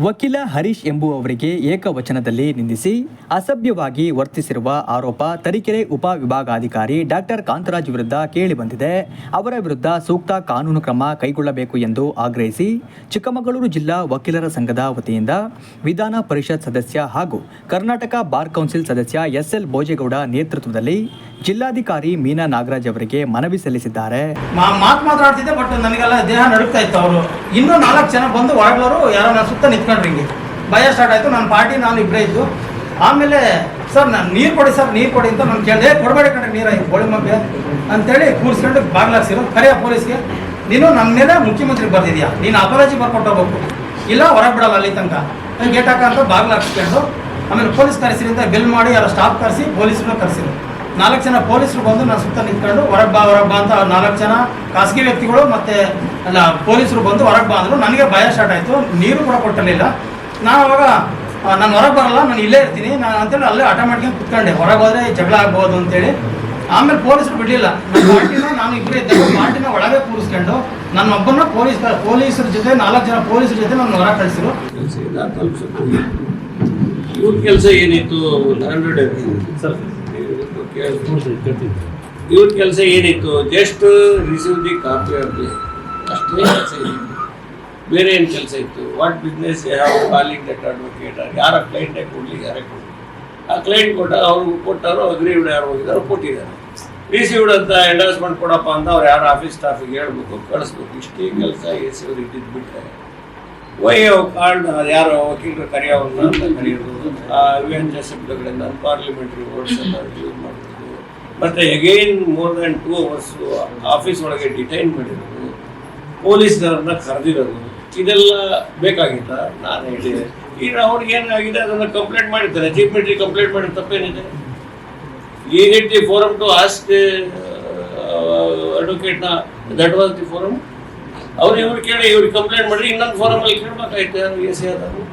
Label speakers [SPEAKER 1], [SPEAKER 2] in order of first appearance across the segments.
[SPEAKER 1] ವಕೀಲ ಹರೀಶ್ ಎಂಬುವವರಿಗೆ ಏಕವಚನದಲ್ಲಿ ನಿಂದಿಸಿ ಅಸಭ್ಯವಾಗಿ ವರ್ತಿಸಿರುವ ಆರೋಪ ತರೀಕೆರೆ ಉಪವಿಭಾಗಾಧಿಕಾರಿ ಡಾಕ್ಟರ್ ಕಾಂತರಾಜ್ ವಿರುದ್ಧ ಕೇಳಿಬಂದಿದೆ ಅವರ ವಿರುದ್ಧ ಸೂಕ್ತ ಕಾನೂನು ಕ್ರಮ ಕೈಗೊಳ್ಳಬೇಕು ಎಂದು ಆಗ್ರಹಿಸಿ ಚಿಕ್ಕಮಗಳೂರು ಜಿಲ್ಲಾ ವಕೀಲರ ಸಂಘದ ವತಿಯಿಂದ ವಿಧಾನ ಪರಿಷತ್ ಸದಸ್ಯ ಹಾಗೂ ಕರ್ನಾಟಕ ಬಾರ್ ಕೌನ್ಸಿಲ್ ಸದಸ್ಯ ಎಸ್ಎಲ್ ಭೋಜೇಗೌಡ ನೇತೃತ್ವದಲ್ಲಿ ಜಿಲ್ಲಾಧಿಕಾರಿ ಮೀನಾ ನಾಗರಾಜ್ ಅವರಿಗೆ ಮನವಿ ಸಲ್ಲಿಸಿದ್ದಾರೆ.
[SPEAKER 2] ಮಾತು ಮಾತಾಡ್ತಿದ್ದೆ ಬಟ್ ನನಗೆಲ್ಲ ದೇಹ ನಡುಕ್ತಾ ಇತ್ತು ಅವರು. ಇನ್ನೂ ನಾಲ್ಕು ಜನ ಬಂದು ಒಳಗಳವರು ಯಾರೋ ನನ್ನ ಸುತ್ತ ನಿಂತ್ಕೊಂಡ್ರಿ ಭಯ ಸ್ಟಾರ್ಟ್ ಆಯಿತು ನನ್ನ ಪಾರ್ಟಿ ನಾನು ಇಬ್ಬರೇ ಇದ್ದು. ಆಮೇಲೆ, ಸರ್ ನಾನು ನೀರು ಕೊಡಿ, ಸರ್, ನೀರು ಕೊಡಿ ಅಂತ ನಾನು ಕೇಳಿದೆ ಕೊಡಬೇಡಿ ಕಣ್ರಿ, ನೀರು ಗೋಳಿ ಮಗ್ಗೆ ಅಂತೇಳಿ ಕೂರಿಸ್ಕೊಂಡು ಬಾಗ್ಲಾಕ್ಸಿರೋ ಕರೆಯ ಪೊಲೀಸ್ಗೆ, ನೀನು ನನ್ನ ಮೇಲೆ ಮುಖ್ಯಮಂತ್ರಿಗೆ ಬರ್ದಿದ್ಯಾ? ನೀನು ಅಪರಾಜಿ ಬರ್ಕೊಟ್ಟು ಹೋಗ್ಬೇಕು ಇಲ್ಲ, ಹೊರಗೆ ಬಿಡಲ್ಲ ಅಲ್ಲಿ ತನಕ. ಗೇಟ್ ಹಾಕೋ ಅಂತ ಬಾಗ್ಲಾಕ್ಸ್ಕೊಂಡು ಆಮೇಲೆ ಪೊಲೀಸ್ ಕರೆಸಿರಿ ಅಂತ ಬೆಲ್ ಮಾಡಿ, ಯಾರೋ ಸ್ಟಾಫ್ ಕರೆಸಿ ಪೊಲೀಸ್ರನ್ನ ಕರೆಸಿರು. ನಾಲ್ಕು ಜನ ಪೊಲೀಸರು ಬಂದು ನನ್ನ ಸುತ್ತ ನಿಂತ್ಕೊಂಡು ಹೊರಗೆ ಬಾ ಹೊರಗೆ ಬಾ ಅಂತ ನಾಲ್ಕು ಜನ ಖಾಸಗಿ ವ್ಯಕ್ತಿಗಳು ಮತ್ತೆ ಅಲ್ಲ ಪೊಲೀಸರು ಬಂದು ಹೊರಗೆ ಬಾ ಅಂದರು. ನನಗೆ ಭಯ ಸ್ಟಾರ್ಟ್ ಆಯಿತು. ನೀರು ಕೂಡ ಕೊಟ್ಟಿರಲಿಲ್ಲ. ನಾನು ಅವಾಗ ನಾನು ಹೊರಗೆ ಬರಲ್ಲ ನಾನು ಇಲ್ಲೇ ಇರ್ತೀನಿ. ನಾನು ಅಂತೇಳಿ ಅಲ್ಲೇ ಆಟ ಮಾಡ್ಕೊಂಡು ಕುತ್ಕೊಂಡೆ. ಹೊರಗೆ ಹೋದ್ರೆ ಜಗಳ ಆಗ್ಬೋದು ಅಂತೇಳಿ. ಆಮೇಲೆ ಪೊಲೀಸರು ಬಿಡಲಿಲ್ಲ. ನನ್ನ ಪಾರ್ಟಿನ ನಾನು ಇಬ್ಬರೇ ಇದ್ದೆ ಪಾರ್ಟಿನ ಒಳಗೆ ಕೂರಿಸ್ಕೊಂಡು ನನ್ನ ಒಬ್ಬನ ಪೊಲೀಸ್ ಪೊಲೀಸರ ಜೊತೆ ನಾಲ್ಕು ಜನ ಪೊಲೀಸರ ಜೊತೆ ನನ್ನ ಹೊರಗೆ ಕಳಿಸಿದ್ರು.
[SPEAKER 3] ಕೆಲಸ ಏನಿತ್ತು? ತಲುಪಿಸುತ್ತೆ ಇವ್ರ ಕೆಲಸ ಏನಿತ್ತು? Just receive the copy of the ಅಷ್ಟೇ ಕೆಲಸ ಇತ್ತು. ಬೇರೆ ಏನು ಕೆಲಸ ಇತ್ತು? ವಾಟ್ ಬಿಸ್ನೆಸ್ ಯಾವ ಕಾಲಿಂಗ್ ದಟ್ ಅಡ್ವೊಕೇಟ್ ಯಾರ ಕ್ಲೈಂಟೇ ಕೊಡಲಿ, ಯಾರೇ ಕೊಡಲಿ. ಆ ಕ್ಲೈಂಟ್ ಕೊಟ್ಟಾಗ ಅವ್ರಿಗೆ ಕೊಟ್ಟಾರೋ ಅಗ್ರೀವ್ಡ್ ಯಾರು ಹೋಗಿದಾರೋ ಕೊಟ್ಟಿದ್ದಾರೆ. ರಿಸೀವ್ಡ್ ಅಂತ ಎಂಡರ್ಸ್ಮೆಂಟ್ ಕೊಡಪ್ಪ ಅಂತ ಅವ್ರು ಯಾರು ಆಫೀಸ್ ಸ್ಟಾಫಿಗೆ ಹೇಳ್ಬೇಕು, ಕಳಿಸ್ಬೇಕು. ಇಷ್ಟೇ ಕೆಲಸ ಎ ಸಿ ಅವ್ರು ಇದ್ದಿದ್ದು ಬಿಟ್ಟರೆ ವೈ ಕಾರ್ಡ್ ಯಾರೋ ವಕೀಲರು ಕರೆಯೋವನ್ನ ಅಂತ ಕರೆಯೋದು. ಶಬ್ದಗಳಿಂದ ಪಾರ್ಲಿಮೆಂಟ್ರಿ ವರ್ಡ್ಸ್ ಎಲ್ಲ ಯೂಸ್ ಮಾಡಬಹುದು ಮತ್ತು again more than two hours office ಒಳಗೆ ಡಿಟೈನ್ ಮಾಡಿರೋದು. ಪೊಲೀಸ್ನವ್ರನ್ನ ಕರೆದಿರೋದು. ಇದೆಲ್ಲ ಬೇಕಾಗಿತ್ತ? ನಾನು ಹೇಳಿದೆ. ಈಗ ಅವ್ರಿಗೆ ಏನಾಗಿದೆ? ಅದನ್ನು ಕಂಪ್ಲೇಂಟ್ ಮಾಡಿರ್ತಾರೆ. ಚೀಫ್ ಮಿನಿಸ್ಟ್ರಿ ಕಂಪ್ಲೇಂಟ್ ಮಾಡಿದ ತಪ್ಪೇನಿದೆ? ಈ ರೀತಿ ಫೋರಮ್ ಟು ಆಸ್ಕ್ ಅಡ್ವೊಕೇಟ್ನ ದಟ್ ವಾಸ್ ದಿ ಫೋರಮ್ ಅವ್ರು ಇವ್ರು ಕೇಳಿ ಇವ್ರಿಗೆ ಕಂಪ್ಲೇಂಟ್ ಮಾಡಿ ಇನ್ನೊಂದು ಫೋರಮ್ ಅಲ್ಲಿ ಕೇಳ್ಬೇಕಾಯ್ತು ಯಾರು ಎ ಸಿ ಆದವರು.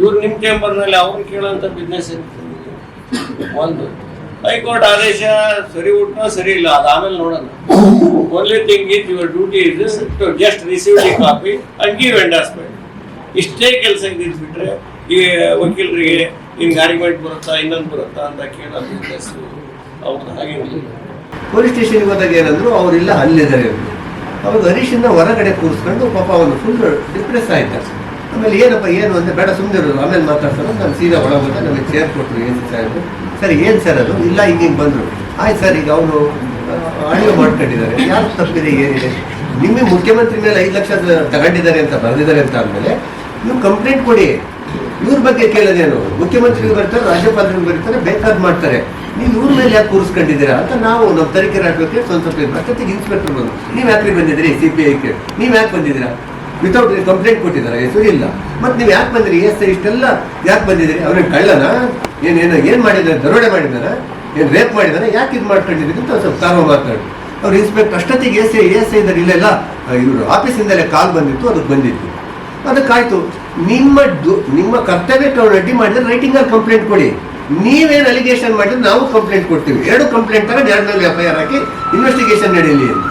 [SPEAKER 3] ಇವ್ರು ನಿಮ್ಮ ಚೇಂಬರ್ನಲ್ಲಿ ಅವ್ರು ಕೇಳೋಂಥ ಬಿಸ್ನೆಸ್ ಒಂದು. ಹೈಕೋರ್ಟ್ ಆದೇಶ ಸರಿ ಉಂಟೋ, ಸರಿ ಇಲ್ಲ, ಅದು ಆಮೇಲೆ ನೋಡೋಣ. Only thing is your duty is to just receive the copy and give endorsement ಇಷ್ಟೇ ಕೆಲಸ ಇದ್ದಿದ್ಬಿಟ್ರೆ ಈ ವಕೀಲರಿಗೆ ನಿಮ್ಗೆ ಆರ್ಗ್ಯುಮೆಂಟ್ ಬರುತ್ತಾ, ಇನ್ನೊಂದು ಬರುತ್ತಾ ಅಂತ ಕೇಳೋ ಬಿಸ್ನೆಸ್ ಅವ್ರದ್ದು ಹಾಗೆ
[SPEAKER 4] ಪೊಲೀಸ್ ಸ್ಟೇಷನ್ಗೆ ಹೋದಾಗ ಏನಂದ್ರು ಅವರಿಲ್ಲ ಅಲ್ಲಿದ್ದಾರೆ. ಅವಾಗ ಹರೀಶನ್ನ ಹೊರಗಡೆ ಕೂರಿಸ್ಕೊಂಡು ಪಾಪ ಅವನು ಫುಲ್ ಡಿಪ್ರೆಸ್ ಆಯ್ತ. ಆಮೇಲೆ ಏನಪ್ಪ, ಏನು ಅಂದ್ರೆ ಬೇಡ ಸುಮ್ಮನೆ ಇರೋದು ಆಮೇಲೆ ಮಾತಾಡ್ಸೋದು. ನಾನು ಸೀದಾ ಒಳಗೆ ಬಂದ ನಮಗೆ ಚೇರ್ ಕೊಟ್ಟರು ಏನು ಸರ್ ಸರ್, ಏನು ಸರ್ ಅದು? ಇಲ್ಲ ಹಿಂಗೆ ಹಿಂಗೆ ಬಂದರು. ಆಯ್ತು ಸರ್ ಈಗ ಅವನು ಆಡಿಯೋ ಮಾಡ್ಕೊಂಡಿದ್ದಾರೆ. ಯಾರು ತಪ್ಪಿದೆ, ಏನಿದೆ? ನಿಮಗೆ ಮುಖ್ಯಮಂತ್ರಿ ಮೇಲೆ ಐದು ಲಕ್ಷ ತಗೊಂಡಿದ್ದಾರೆ ಅಂತ ಬರೆದಿದ್ದಾರೆ ಅಂತ ಆದಮೇಲೆ ನೀವು ಕಂಪ್ಲೇಂಟ್ ಕೊಡಿ. ಇವ್ರ ಬಗ್ಗೆ ಕೇಳೋದೇನು? ಮುಖ್ಯಮಂತ್ರಿಗಳು ಬರ್ತಾರೆ ರಾಜ್ಯಪಾಲರಿಗೆ ಬರ್ತಾರೆ, ಬೇಕಾದ್ ಮಾಡ್ತಾರೆ. ನೀವು ಇವ್ರ ಮೇಲೆ ಯಾಕೆ ಕೂರಿಸ್ಕೊಂಡಿದ್ದೀರಾ? ಅಂತ ನಾವು ನಮ್ಮ ತನಿಖೆ ಹಾಕೋಕೆ ಸ್ವಲ್ಪ ಸ್ವಲ್ಪ. ಅಷ್ಟೊತ್ತಿಗೆ ಇನ್ಸ್ಪೆಕ್ಟರ್ ಬಂದು ನೀವು ಯಾಕೆ ಬಂದಿದ್ದೀರಿ? ಸಿ ಪಿ ಐಗೆ ನೀವು ಯಾಕೆ ಬಂದಿದ್ದೀರಾ? ವಿತೌಟ್ ಕಂಪ್ಲೇಂಟ್ ಕೊಟ್ಟಿದ್ದಾರೆ. ಹೆಸರು ಇಲ್ಲ. ಮತ್ತೆ ನೀವು ಯಾಕೆ ಬಂದಿರಿ? ಎಸ್ ಇಷ್ಟೆಲ್ಲ ಯಾಕೆ ಬಂದಿದ್ದೀರಿ? ಅವ್ರಿಗೆ ಕಳ್ಳನ? ಏನೇನು ಏನು ಮಾಡಿದ್ದಾರೆ? ದರೋಡೆ ಮಾಡಿದಾರ ಏನು ರೇಪ್ ಮಾಡಿದಾರೆ ಯಾಕೆ ಇದು ಮಾಡ್ಕೊಂಡಿದ್ದೀರಿ ಅಂತ ಸ್ವಲ್ಪ ಕಾರಣ ಮಾತಾಡಿ ಅವ್ರು ಇನ್ಸ್ಪೆಕ್ಟರ್ ಅಷ್ಟೊತ್ತಿಗೆ ಎಸ್ ಐ ಎಸ್ ಐ ಇಲ್ಲೆಲ್ಲ ಇವರು ಆಫೀಸಿಂದಲೇ ಕಾಲ್ ಬಂದಿತ್ತು, ಅದಕ್ಕೆ ಬಂದಿತ್ತು ಅದಕ್ಕಾಯಿತು, ನಿಮ್ಮ ನಿಮ್ಮ ಕರ್ತವ್ಯಕ್ಕೆ ಅವ್ರು ಅಡ್ಡಿ ಮಾಡಿದ್ರೆ ರೈಟಿಂಗಲ್ಲಿ ಕಂಪ್ಲೇಂಟ್ ಕೊಡಿ. ನೀವೇನು ಅಲಿಗೇಷನ್ ಮಾಡಿದ್ರೆ ನಾವು ಕಂಪ್ಲೇಂಟ್ ಕೊಡ್ತೀವಿ. ಎರಡು ಕಂಪ್ಲೇಂಟ್ ತರ ಎರಡು ಮೇಲೆ ಎಫ್ ಐ ಹಾಕಿ ಇನ್ವೆಸ್ಟಿಗೇಷನ್ ನಡೆಯಲಿ ಅಂತ.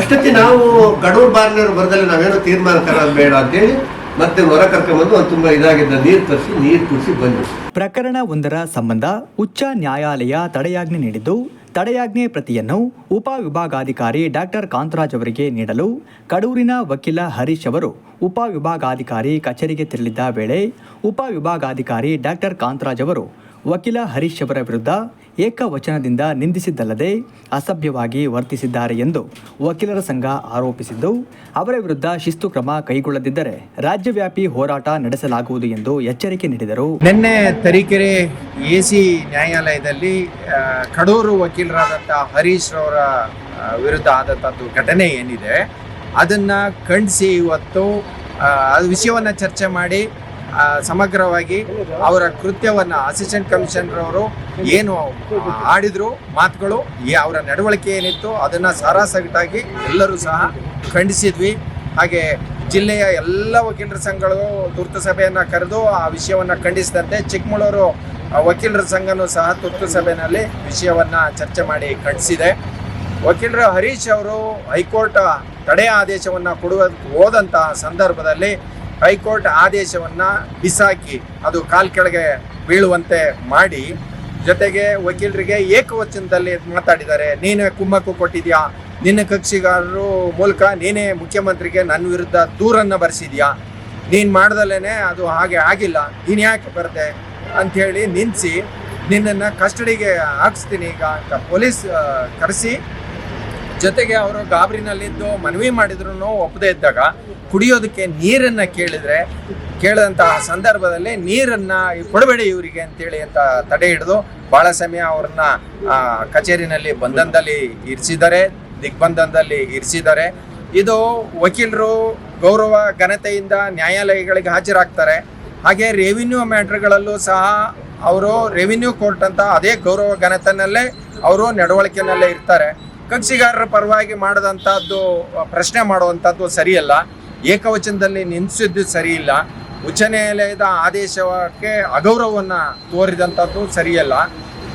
[SPEAKER 4] ಅಷ್ಟೊತ್ತಿ ನಾವು ಕಡೂರು ಬಾರ್ನವ್ರು ಬರದಲ್ಲಿ ನಾವೇನೋ ತೀರ್ಮಾನ ತರೋದು ಬೇಡ ಅಂತೇಳಿ ಮತ್ತೆ ಹೊರ ಕರ್ಕೊಂಡ್ಬಂದು ಬಂದು ತುಂಬ ಇದಾಗಿದ್ದ ನೀರು ತರಿಸಿ, ನೀರು ಕುಡಿಸಿ ಬಂದ್ವಿ
[SPEAKER 1] ಪ್ರಕರಣ ಒಂದರ ಸಂಬಂಧ ಉಚ್ಚ ನ್ಯಾಯಾಲಯ ತಡೆಯಾಜ್ಞೆ ನೀಡಿದ್ದು, ತಡೆಯಾಜ್ಞೆ ಪ್ರತಿಯನ್ನು ಉಪವಿಭಾಗಾಧಿಕಾರಿ ಡಾಕ್ಟರ್ ಕಾಂತರಾಜ್ ಅವರಿಗೆ ನೀಡಲು ಕಡೂರಿನ ವಕೀಲ ಹರೀಶ್ ಅವರು ಉಪವಿಭಾಗಾಧಿಕಾರಿ ಕಚೇರಿಗೆ ತೆರಳಿದ್ದ ವೇಳೆ ಉಪವಿಭಾಗಾಧಿಕಾರಿ ಡಾಕ್ಟರ್ ಕಾಂತರಾಜ್ ಅವರು ವಕೀಲ ಹರೀಶ್ ಅವರ ವಿರುದ್ಧ ಏಕವಚನದಿಂದ ನಿಂದಿಸಿದ್ದಲ್ಲದೆ ಅಸಭ್ಯವಾಗಿ ವರ್ತಿಸಿದ್ದಾರೆ ಎಂದು ವಕೀಲರ ಸಂಘ ಆರೋಪಿಸಿದ್ದು, ಅವರ ವಿರುದ್ಧ ಶಿಸ್ತು ಕ್ರಮ ಕೈಗೊಳ್ಳದಿದ್ದರೆ ರಾಜ್ಯವ್ಯಾಪಿ ಹೋರಾಟ ನಡೆಸಲಾಗುವುದು ಎಂದು ಎಚ್ಚರಿಕೆ ನೀಡಿದರು.
[SPEAKER 5] ನಿನ್ನೆ ತರೀಕೆರೆ ಎಸಿ ನ್ಯಾಯಾಲಯದಲ್ಲಿ ಕಡೂರು ವಕೀಲರಾದಂಥ ಹರೀಶ್ ಅವರ ವಿರುದ್ಧ ಆದಂಥದ್ದು ಘಟನೆ ಏನಿದೆ, ಅದನ್ನು ಖಂಡಿಸಿ ಇವತ್ತು ವಿಷಯವನ್ನು ಚರ್ಚೆ ಮಾಡಿ ಸಮಗ್ರವಾಗಿ ಅವರ ಕೃತ್ಯವನ್ನು ಅಸಿಸ್ಟೆಂಟ್ ಕಮಿಷನರ್ ಅವರು ಏನು ಆಡಿದ್ರು, ಮಾತುಗಳು ಅವರ ನಡವಳಿಕೆ ಏನಿತ್ತು, ಅದನ್ನು ಸಾರಾಸಗಟಾಗಿ ಎಲ್ಲರೂ ಸಹ ಖಂಡಿಸಿದ್ವಿ. ಹಾಗೆ ಜಿಲ್ಲೆಯ ಎಲ್ಲ ವಕೀಲರ ಸಂಘಗಳು ತುರ್ತು ಸಭೆಯನ್ನು ಕರೆದು ಆ ವಿಷಯವನ್ನು ಖಂಡಿಸಿದಂತೆ ಚಿಕ್ಕಮಗಳೂರು ವಕೀಲರ ಸಂಘನೂ ಸಹ ತುರ್ತು ಸಭೆಯಲ್ಲಿ ವಿಷಯವನ್ನು ಚರ್ಚೆ ಮಾಡಿ ಖಂಡಿಸಿದೆ. ವಕೀಲರ ಹರೀಶ್ ಅವರು ಹೈಕೋರ್ಟ್ ತಡೆ ಆದೇಶವನ್ನು ಕೊಡುವ ಹೋದಂತಹ ಸಂದರ್ಭದಲ್ಲಿ ಹೈಕೋರ್ಟ್ ಆದೇಶವನ್ನ ಬಿಸಾಕಿ ಅದು ಕಾಲ್ ಕೆಳಗೆ ಬೀಳುವಂತೆ ಮಾಡಿ, ಜೊತೆಗೆ ವಕೀಲರಿಗೆ ಏಕವಚನದಲ್ಲಿ ಮಾತಾಡಿದ್ದಾರೆ, ನೀನೇ ಕುಮ್ಮಕ್ಕು ಕೊಟ್ಟಿದ್ಯಾ? ನಿನ್ನ ಕಕ್ಷಿಗಾರರು ಮೂಲಕ ನೀನೇ ಮುಖ್ಯಮಂತ್ರಿಗೆ ನನ್ನ ವಿರುದ್ಧ ದೂರನ್ನು ಬರೆಸಿದ್ಯಾ? ನೀನು ಮಾಡ್ದಲೇ ಅದು ಹಾಗೆ ಆಗಿಲ್ಲ, ನೀನು ಯಾಕೆ ಬರದೆ? ಅಂಥೇಳಿ ನಿಲ್ಲಿಸಿ ನಿನ್ನನ್ನು ಕಸ್ಟಡಿಗೆ ಹಾಕಿಸ್ತೀನಿ ಈಗ ಅಂತ ಪೊಲೀಸ್ ಕರೆಸಿ ಜೊತೆಗೆ ಅವರು ಗಾಬರಿನಲ್ಲಿದ್ದು ಮನವಿ ಮಾಡಿದ್ರು ಒಪ್ಪದೇ ಇದ್ದಾಗ ಕುಡಿಯೋದಕ್ಕೆ ನೀರನ್ನ ಕೇಳಿದ್ರೆ, ಕೇಳಿದಂತಹ ಸಂದರ್ಭದಲ್ಲಿ ನೀರನ್ನ ಕೊಡಬೇಡಿ ಇವರಿಗೆ ಅಂತೇಳಿ ಅಂತ ತಡೆ ಹಿಡಿದು ಬಹಳ ಸಮಯ ಅವ್ರನ್ನ ಕಚೇರಿನಲ್ಲಿ ಬಂಧನದಲ್ಲಿ ಇರಿಸಿದ್ದಾರೆ, ದಿಗ್ಬಂಧನದಲ್ಲಿ ಇರಿಸಿದ್ದಾರೆ. ಇದು ವಕೀಲರು ಗೌರವ ಘನತೆಯಿಂದ ನ್ಯಾಯಾಲಯಗಳಿಗೆ ಹಾಜರಾಗ್ತಾರೆ. ಹಾಗೆ ರೆವಿನ್ಯೂ ಮ್ಯಾಟ್ರ್ಗಳಲ್ಲೂ ಸಹ ಅವರು ರೆವಿನ್ಯೂ ಕೋರ್ಟ್ ಅಂತ ಅದೇ ಗೌರವ ಘನತನಲ್ಲೇ ಅವರು ನಡವಳಿಕೆನಲ್ಲೇ ಇರ್ತಾರೆ. ಕಕ್ಷಿಗಾರರ ಪರವಾಗಿ ಮಾಡಿದಂಥದ್ದು ಪ್ರಶ್ನೆ ಮಾಡುವಂಥದ್ದು ಸರಿಯಲ್ಲ. ಏಕವಚನದಲ್ಲಿ ನಿಲ್ಲಿಸಿದ್ದು ಸರಿಯಿಲ್ಲ. ಉಚ್ಚ ನ್ಯಾಯಾಲಯದ ಆದೇಶಕ್ಕೆ ಅಗೌರವವನ್ನು ತೋರಿದಂಥದ್ದು ಸರಿಯಲ್ಲ.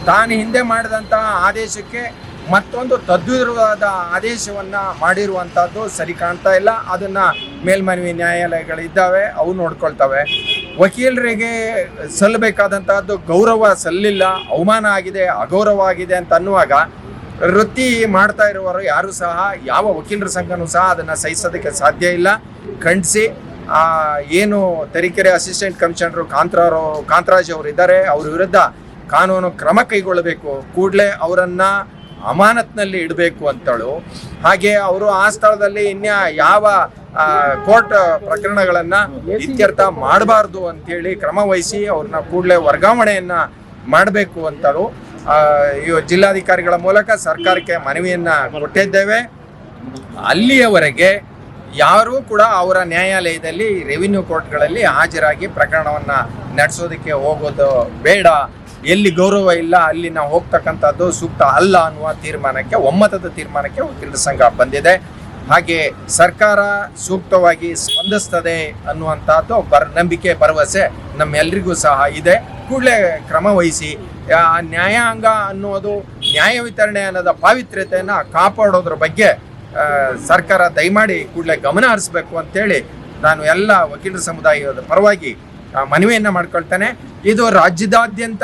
[SPEAKER 5] ತಾನು ಹಿಂದೆ ಮಾಡಿದಂತಹ ಆದೇಶಕ್ಕೆ ಮತ್ತೊಂದು ತದ್ವಿರುವಾದ ಆದೇಶವನ್ನ ಮಾಡಿರುವಂಥದ್ದು ಸರಿ ಕಾಣ್ತಾ ಇಲ್ಲ. ಅದನ್ನ ಮೇಲ್ಮನವಿ ನ್ಯಾಯಾಲಯಗಳಿದ್ದಾವೆ, ಅವು ನೋಡ್ಕೊಳ್ತವೆ. ವಕೀಲರಿಗೆ ಸಲ್ಲಬೇಕಾದಂತಹದ್ದು ಗೌರವ ಸಲ್ಲಿಲ್ಲ, ಅವಮಾನ ಆಗಿದೆ, ಅಗೌರವ ಆಗಿದೆ ಅಂತ ಅನ್ನುವಾಗ ವೃತ್ತಿ ಮಾಡ್ತಾ ಇರುವವರು ಯಾರು ಸಹ, ಯಾವ ವಕೀಲರ ಸಂಘನೂ ಸಹ ಅದನ್ನ ಸಹಿಸೋದಕ್ಕೆ ಸಾಧ್ಯ ಇಲ್ಲ. ಖಂಡಿಸಿ ಏನು ತರೀಕೆರೆ ಅಸಿಸ್ಟೆಂಟ್ ಕಮಿಷನರು ಕಾಂತರಾರು ಕಾಂತರಾಜ್ ಅವರು ಇದ್ದಾರೆ, ಅವ್ರ ವಿರುದ್ಧ ಕಾನೂನು ಕ್ರಮ ಕೈಗೊಳ್ಳಬೇಕು. ಕೂಡಲೇ ಅವರನ್ನು ಅಮಾನತ್ನಲ್ಲಿ ಇಡಬೇಕು ಅಂತಳು. ಹಾಗೆ ಅವರು ಆ ಸ್ಥಳದಲ್ಲಿ ಇನ್ಯ ಯಾವ ಕೋರ್ಟ್ ಪ್ರಕರಣಗಳನ್ನ ಇತ್ಯರ್ಥ ಮಾಡಬಾರ್ದು ಅಂತೇಳಿ ಕ್ರಮ ವಹಿಸಿ ಅವ್ರನ್ನ ಕೂಡಲೇ ವರ್ಗಾವಣೆಯನ್ನ ಮಾಡಬೇಕು ಅಂತೇಳು. ಜಿಲ್ಲಾಧಿಕಾರಿಗಳ ಮೂಲಕ ಸರ್ಕಾರಕ್ಕೆ ಮನವಿಯನ್ನು ಕೊಟ್ಟಿದ್ದೇವೆ. ಅಲ್ಲಿಯವರೆಗೆ ಯಾರೂ ಕೂಡ ಅವರ ನ್ಯಾಯಾಲಯದಲ್ಲಿ ರೆವಿನ್ಯೂ ಕೋರ್ಟ್ಗಳಲ್ಲಿ ಹಾಜರಾಗಿ ಪ್ರಕರಣವನ್ನ ನಡೆಸೋದಕ್ಕೆ ಹೋಗೋದು ಬೇಡ. ಎಲ್ಲಿ ಗೌರವ ಇಲ್ಲ ಅಲ್ಲಿ ನಾವು ಹೋಗ್ತಕ್ಕಂಥದ್ದು ಸೂಕ್ತ ಅಲ್ಲ ಅನ್ನುವ ತೀರ್ಮಾನಕ್ಕೆ, ಒಮ್ಮತದ ತೀರ್ಮಾನಕ್ಕೆ ವಕೀಲರ ಸಂಘ ಬಂದಿದೆ. ಹಾಗೆ ಸರ್ಕಾರ ಸೂಕ್ತವಾಗಿ ಸ್ಪಂದಿಸ್ತದೆ ಅನ್ನುವಂಥದ್ದು ಬರ್, ನಂಬಿಕೆ, ಭರವಸೆ ನಮ್ಮೆಲ್ಲರಿಗೂ ಸಹ ಇದೆ. ಕೂಡಲೇ ಕ್ರಮ ವಹಿಸಿ ನ್ಯಾಯಾಂಗ ಅನ್ನೋದು ನ್ಯಾಯ ವಿತರಣೆ ಅನ್ನೋದ ಪಾವಿತ್ರ್ಯತೆಯನ್ನು ಕಾಪಾಡೋದ್ರ ಬಗ್ಗೆ ಸರ್ಕಾರ ದಯಮಾಡಿ ಕೂಡಲೇ ಗಮನ ಹರಿಸ್ಬೇಕು ಅಂತೇಳಿ ನಾನು ಎಲ್ಲ ವಕೀಲರ ಸಮುದಾಯದ ಪರವಾಗಿ ಮನವಿಯನ್ನು ಮಾಡ್ಕೊಳ್ತೇನೆ. ಇದು ರಾಜ್ಯದಾದ್ಯಂತ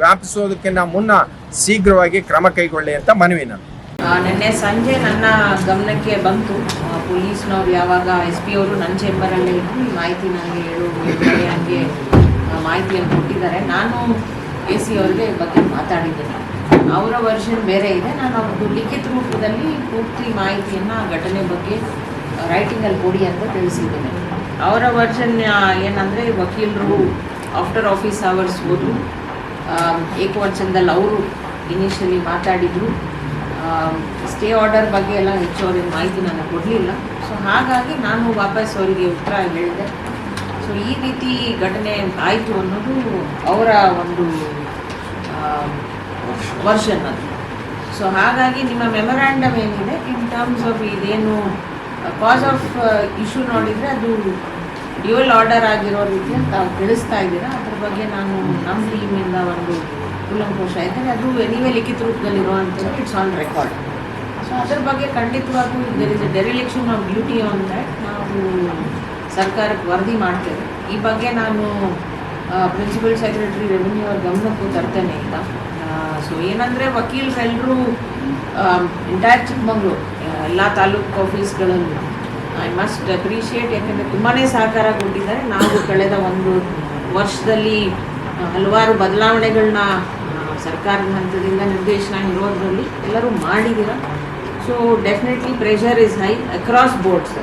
[SPEAKER 5] ವ್ಯಾಪಿಸೋದಕ್ಕಿಂತ ಮುನ್ನ ಶೀಘ್ರವಾಗಿ ಕ್ರಮ ಕೈಗೊಳ್ಳಿ ಅಂತ ಮನವಿ ನಾನು.
[SPEAKER 6] ನಿನ್ನೆ ಸಂಜೆ ನನ್ನ ಗಮನಕ್ಕೆ ಬಂತು. ಪೊಲೀಸ್ನವ್ರು ಯಾವಾಗ ಎಸ್ ಪಿ ಅವರು ನನ್ನ ಚೇಂಬರಲ್ಲೇ ಇದ್ದು ಮಾಹಿತಿ ನನಗೆ ಹೇಳು ಹಂಗೆ ಮಾಹಿತಿಯನ್ನು ಕೊಟ್ಟಿದ್ದಾರೆ. ನಾನು ಎ ಸಿ ಅವ್ರಿಗೆ ಬಗ್ಗೆ ಮಾತಾಡಿದ್ದೇನೆ ಅವರ ವರ್ಷನ್ ಬೇರೆ ಇದೆ. ನಾನು ಅವ್ರದ್ದು ಲಿಖಿತ ರೂಪದಲ್ಲಿ ಪೂರ್ತಿ ಮಾಹಿತಿಯನ್ನು ಘಟನೆ ಬಗ್ಗೆ ರೈಟಿಂಗಲ್ಲಿ ಕೊಡಿ ಅಂತ ತಿಳಿಸಿದ್ದೇನೆ. ಅವರ ವರ್ಷನ್ ಏನಂದರೆ ವಕೀಲರು ಆಫ್ಟರ್ ಆಫೀಸ್ ಅವರ್ಸ್ ಹೋದರು. ಏಕವಚನದಲ್ಲಿ ಅವರು ಇನಿಷಿಯಲಿ ಮಾತಾಡಿದರು. ಸ್ಟೇ ಆರ್ಡರ್ ಬಗ್ಗೆ ಎಲ್ಲ ಹೆಚ್ಚು ಅವ್ರಿಗೆ ಮಾಹಿತಿ ನನಗೆ ಕೊಡಲಿಲ್ಲ. ಸೊ ಹಾಗಾಗಿ ನಾನು ವಾಪಸ್ ಅವರಿಗೆ ಉತ್ತರ ಹೇಳಿದೆ. ಸೊ ಈ ರೀತಿ ಘಟನೆ ಆಯಿತು ಅನ್ನೋದು ಅವರ ಒಂದು ವರ್ಷನ್ ಅದು. ಸೊ ಹಾಗಾಗಿ ನಿಮ್ಮ ಮೆಮೊರ್ಯಾಂಡಮ್ ಏನಿದೆ? ಇನ್ ಟರ್ಮ್ಸ್ ಆಫ್ ಇದೇನು ಕಾಸ್ ಆಫ್ ಇಶ್ಯೂ ನೋಡಿದರೆ ಅದು ಡ್ಯೂಯಲ್ ಆರ್ಡರ್ ಆಗಿರೋ ರೀತಿ ಅಂತ ತಾವು ತಿಳಿಸ್ತಾ ಇದ್ದೀರಾ? ಅದ್ರ ಬಗ್ಗೆ ನಾನು ನಮ್ಮ ಟೀಮಿಂದ ಒಂದು ಕೂಲಂಕೋಶ ಯಾಕಂದರೆ ಅದು ಎನಿವೇ ಲಿಖಿತ ರೂಪದಲ್ಲಿರುವಂಥದ್ದು ಇಟ್ಸ್ ಆನ್ ರೆಕಾರ್ಡ್ ಸೊ ಅದ್ರ ಬಗ್ಗೆ ಖಂಡಿತವಾಗೂ there is a dereliction of duty on that ನಾವು ಸರ್ಕಾರಕ್ಕೆ ವರದಿ ಮಾಡ್ತೇವೆ. ಈ ಬಗ್ಗೆ ನಾನು ಪ್ರಿನ್ಸಿಪಲ್ ಸೆಕ್ರೆಟರಿ ರೆವಿನ್ಯೂ ಅವ್ರ ಗಮನಕ್ಕೂ ತರ್ತೇನೆ ಈಗ. ಸೊ ಏನಂದರೆ ವಕೀಲರೆಲ್ಲರೂ ಎಂಟೈರ್ ಚಿಕ್ಕಮಗಳೂರು ಎಲ್ಲ ತಾಲೂಕು ಆಫೀಸ್ಗಳಲ್ಲೂ ಐ ಮಸ್ಟ್ ಅಪ್ರಿಷಿಯೇಟ್ ಯಾಕೆಂದರೆ ತುಂಬಾ ಸಹಕಾರ ಕೊಟ್ಟಿದ್ದಾರೆ. ನಾವು ಕಳೆದ ಒಂದು ವರ್ಷದಲ್ಲಿ ಹಲವಾರು ಬದಲಾವಣೆಗಳನ್ನ ಸರ್ಕಾರದ ಹಂತದಿಂದ ನಿರ್ದೇಶನ ಇರೋದರಲ್ಲಿ ಎಲ್ಲರೂ ಮಾಡಿದ್ದೀರ. So definitely pressure is high across boards